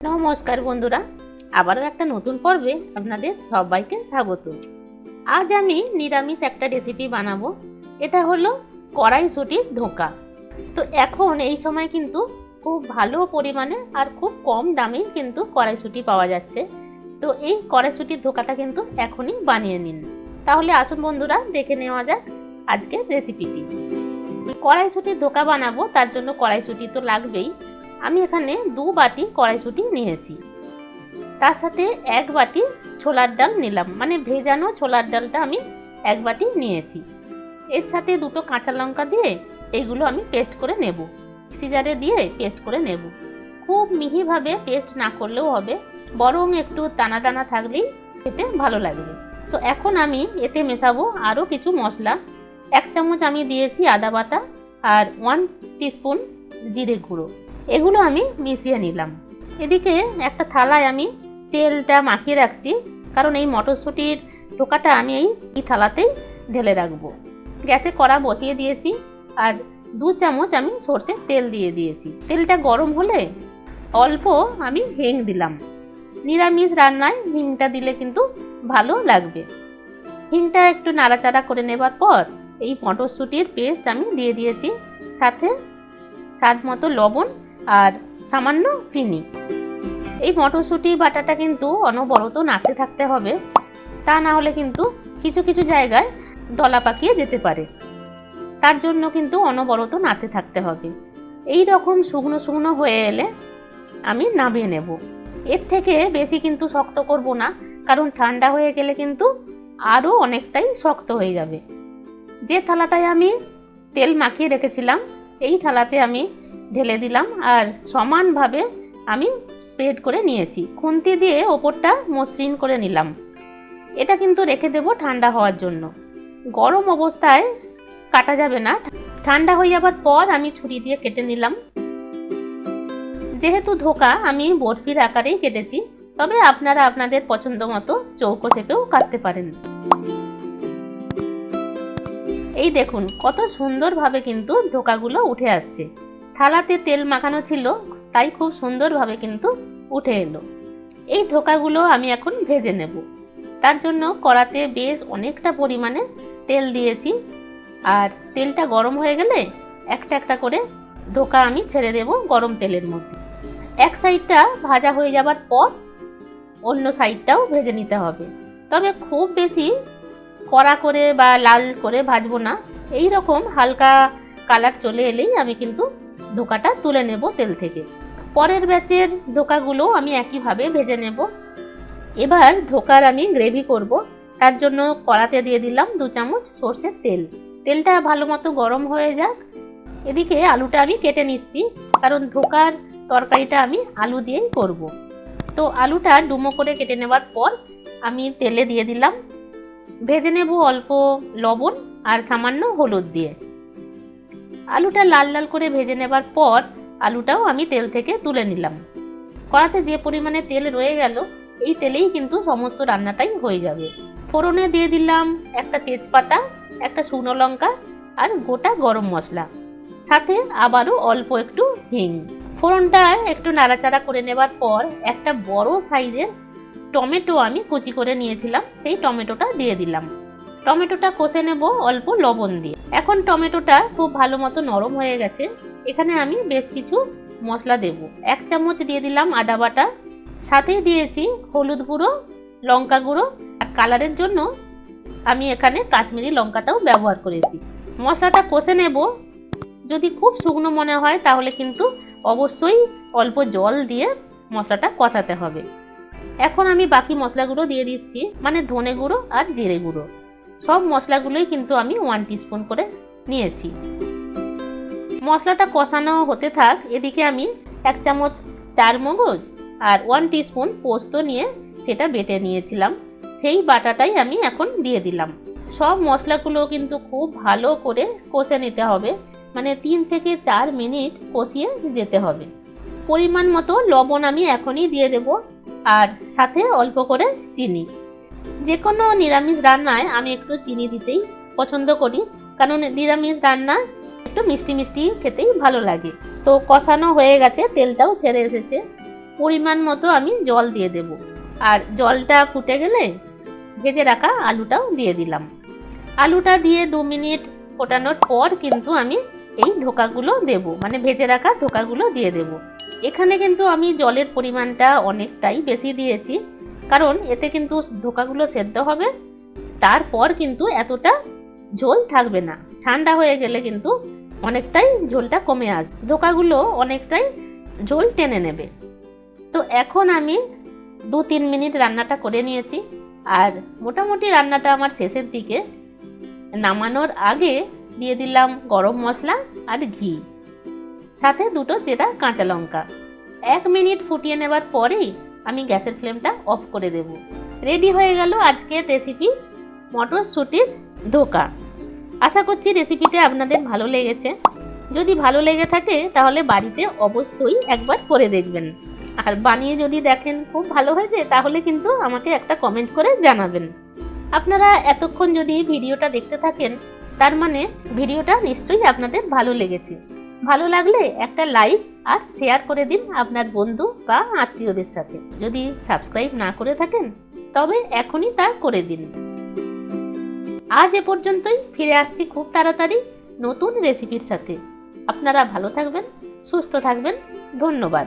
নমস্কার বন্ধুরা, আবারও একটা নতুন পর্বে আপনাদের সবাইকে স্বাগত। আজ আমি নিরামিষ একটা রেসিপি বানাবো, এটা হলো কড়াইশুটির ধোকা তো এখন এই সময় কিন্তু খুব ভালো পরিমাণে আর খুব কম দামেই কিন্তু কড়াইশুটি পাওয়া যাচ্ছে। তো এই কড়াইশুটির ধোকাটা কিন্তু এখনই বানিয়ে নিন। তাহলে আসুন বন্ধুরা, দেখে নেওয়া যাক আজকের রেসিপিটি কড়াইশুটির ধোকা বানাবো, তার জন্য কড়াইশুটি তো লাগবেই। আমি এখানে দু বাটি কড়াইশুঁটি নিয়েছি। তার সাথে এক বাটি ছোলার ডাল নিলাম। মানে ভেজানো ছোলার ডালটা আমি এক বাটি নিয়েছি। এর সাথে দুটো কাঁচা লঙ্কা দিয়ে এইগুলো আমি পেস্ট করে নেব। সিজারে দিয়ে পেস্ট করে নেব। খুব মিহিভাবে পেস্ট না করলেও হবে। বরং একটু দানা দানা থাকলেই খেতে ভালো লাগবে। তো এখন আমি এতে মেশাবো আরও কিছু মশলা। এক চামচ আমি দিয়েছি আদা বাটা আর ওয়ান টিস্পুন জিরে গুঁড়ো। এগুলো আমি মিশিয়ে নিলাম। এদিকে একটা থালায় আমি তেলটা মাখিয়ে রাখছি, কারণ এই মটরশুঁটির টোকাটা আমি এই থালাতেই ঢেলে রাখব। গ্যাসে কড়া বসিয়ে দিয়েছি আর দু চামচ আমি সর্ষের তেল দিয়ে দিয়েছি। তেলটা গরম হলে অল্প আমি হিং দিলাম। নিরামিষ রান্নায় হিংটা দিলে কিন্তু ভালো লাগবে। হিংটা একটু নাড়াচাড়া করে নেবার পর এই মটরশুঁটির পেস্ট আমি দিয়ে দিয়েছি, সাথে স্বাদ মতো লবণ আর সামান্য চিনি। এই মটরশুঁটি, বাটাটা কিন্তু অনবরত নাড়তে থাকতে হবে। তা না হলে কিন্তু কিছু কিছু জায়গায় দলা পাকিয়ে যেতে পারে। তার জন্য কিন্তু অনবরত নাড়তে থাকতে হবে। এই রকম শুকনো শুকনো হয়ে এলে আমি নামিয়ে নেব। এর থেকে বেশি কিন্তু শক্ত করব না, কারণ ঠান্ডা হয়ে গেলে কিন্তু আরও অনেকটাই শক্ত হয়ে যাবে। যে থালাটায় আমি তেল মাখিয়ে রেখেছিলাম, এই থালাতে আমি ঢেলে দিলাম আর সমানভাবে আমি স্প্রেড করে নিয়েছি। খুন্তি দিয়ে ওপরটা মসৃণ করে নিলাম। এটা কিন্তু রেখে দেব ঠান্ডা হওয়ার জন্য। গরম অবস্থায় কাটা যাবে না। ঠান্ডা হয়ে যাবার পর আমি ছুরি দিয়ে কেটে নিলাম। যেহেতু ধোকা, আমি বরফির আকারেই কেটেছি। তবে আপনারা আপনাদের পছন্দ মতো চৌকো শেপেও কাটতে পারেন। এই দেখুন, কত সুন্দরভাবে কিন্তু ধোকাগুলো উঠে আসছে। থালাতে তেল মাখানো ছিল, তাই খুব সুন্দরভাবে কিন্তু উঠে এলো। এই ধোকাগুলো আমি এখন ভেজে নেব। তার জন্য কড়াতে বেশ অনেকটা পরিমাণে তেল দিয়েছি। আর তেলটা গরম হয়ে গেলে একটা একটা করে ধোকা আমি ছেড়ে দেব গরম তেলের মধ্যে। এক সাইডটা ভাজা হয়ে যাবার পর অন্য সাইডটাও ভেজে নিতে হবে। তবে খুব বেশি কড়া করে বা লাল করে ভাজবো না। এই রকম হালকা কালার চলে এলেই আমি কিন্তু ধোকাটা তুলে নেব তেল থেকে। পরের ব্যাচের ধোকাগুলো আমি একইভাবে ভেজে নেব। এবার ধোকার আমি গ্রেভি করব। তার জন্য কড়াতে দিয়ে দিলাম দু চামচ সর্ষের তেল। তেলটা ভালো মতো গরম হয়ে যাক। এদিকে আলুটা আমি কেটে নিচ্ছি, কারণ ধোকার তরকারিটা আমি আলু দিয়েই করব। তো আলুটা ডুমো করে কেটে নেবার পর আমি তেলে দিয়ে দিলাম। ভেজে নেব অল্প লবণ আর সামান্য হলুদ দিয়ে। আলুটা লাল লাল করে ভেজে নেবার পর আলুটাও আমি তেল থেকে তুলে নিলাম। কড়াতে যে পরিমাণে তেল রয়ে গেল, এই তেলেই কিন্তু সমস্ত রান্নাটাই হয়ে যাবে। ফোড়নে দিয়ে দিলাম একটা তেজপাতা, একটা শুকনো লঙ্কা আর গোটা গরম মশলা। সাথে আবারও অল্প একটু হিং। ফোড়নটা একটু নাড়াচাড়া করে নেবার পর একটা বড় সাইজের টমেটো আমি কুচি করে নিয়েছিলাম, সেই টমেটোটা দিয়ে দিলাম। টমেটোটা কষে নেব অল্প লবণ দিয়ে। এখন টমেটোটা খুব ভালো মতো নরম হয়ে গেছে। এখানে আমি বেশ কিছু মশলা দেব। এক চামচ দিয়ে দিলাম আদা বাটা। সাথে দিয়েছি হলুদ গুঁড়ো, লঙ্কা গুঁড়ো। আর কালারের জন্য আমি এখানে কাশ্মীরি লঙ্কাটাও ব্যবহার করেছি। মশলাটা কষে নেব। যদি খুব শুকনো মনে হয় তাহলে কিন্তু অবশ্যই অল্প জল দিয়ে মশলাটা কষাতে হবে। এখন আমি বাকি মশলাগুলো দিয়ে দিচ্ছি মানে ধনে গুঁড়ো আর জিরে গুঁড়ো। সব মশলাগুলোই কিন্তু আমি ওয়ান টিস্পুন করে নিয়েছি। মশলাটা কষানো হতে থাক, এদিকে আমি এক চামচ চার মগজ আর ওয়ান টিস্পুন পোস্ত নিয়ে সেটা বেটে নিয়েছিলাম। সেই বাটাটাই আমি এখন দিয়ে দিলাম। সব মশলাগুলো কিন্তু খুব ভালো করে কষে নিতে হবে মানে তিন থেকে চার মিনিট কষিয়ে যেতে হবে। পরিমাণ মতো লবণ আমি এখনই দিয়ে দেব, আর সাথে অল্প করে চিনি। যে কোনো নিরামিষ রান্নায় আমি একটু চিনি দিতেই পছন্দ করি, কারণ নিরামিষ রান্না একটু মিষ্টি মিষ্টি খেতেই ভালো লাগে। তো কষানো হয়ে গেছে, তেলটাও ছেড়ে এসেছে। পরিমাণ মতো আমি জল দিয়ে দেব। আর জলটা ফুটে গেলে ভেজে রাখা আলুটাও দিয়ে দিলাম। আলুটা দিয়ে দু মিনিট ফোটানোর পর কিন্তু আমি এই ধোকাগুলো দেব মানে ভেজে রাখা ধোকাগুলো দিয়ে দেব। এখানে কিন্তু আমি জলের পরিমাণটা অনেকটাই বেশি দিয়েছি। কারণ এতে কিন্তু ধোকাগুলো সেদ্ধ হবে। তারপর কিন্তু এতটা ঝোল থাকবে না। ঠান্ডা হয়ে গেলে কিন্তু অনেকটাই ঝোলটা কমে আসবে। ধোকাগুলো অনেকটাই ঝোল টেনে নেবে। তো এখন আমি দু তিন মিনিট রান্নাটা করে নিয়েছি। আর মোটামুটি রান্নাটা আমার শেষের দিকে। নামানোর আগে দিয়ে দিলাম গরম মশলা আর ঘি। সাথে দুটো চেরা কাঁচা লঙ্কা। এক মিনিট ফুটিয়ে নেবার পরেই আমি গ্যাসের ফ্লেমটা অফ করে দেব। রেডি হয়ে গেল আজকের রেসিপি মটরশুঁটির ধোকা। আশা করছি রেসিপিটা আপনাদের ভালো লেগেছে। যদি ভালো লেগে থাকে তাহলে বাড়িতে অবশ্যই একবার করে দেখবেন। আর বানিয়ে যদি দেখেন খুব ভালো হয়েছে, তাহলে কিন্তু আমাকে একটা কমেন্ট করে জানাবেন। আপনারা এতক্ষণ যদি ভিডিওটা দেখতে থাকেন, তার মানে ভিডিওটা নিশ্চয়ই আপনাদের ভালো লেগেছে। ভালো লাগলে একটা লাইক আর শেয়ার করে দিন আপনার বন্ধু বা আত্মীয়দের সাথে। যদি সাবস্ক্রাইব না করে থাকেন, তবে এখনই তা করে দিন। আজ এ পর্যন্তই, ফিরে আসছি খুব তাড়াতাড়ি নতুন রেসিপির সাথে। আপনারা ভালো থাকবেন, সুস্থ থাকবেন, ধন্যবাদ।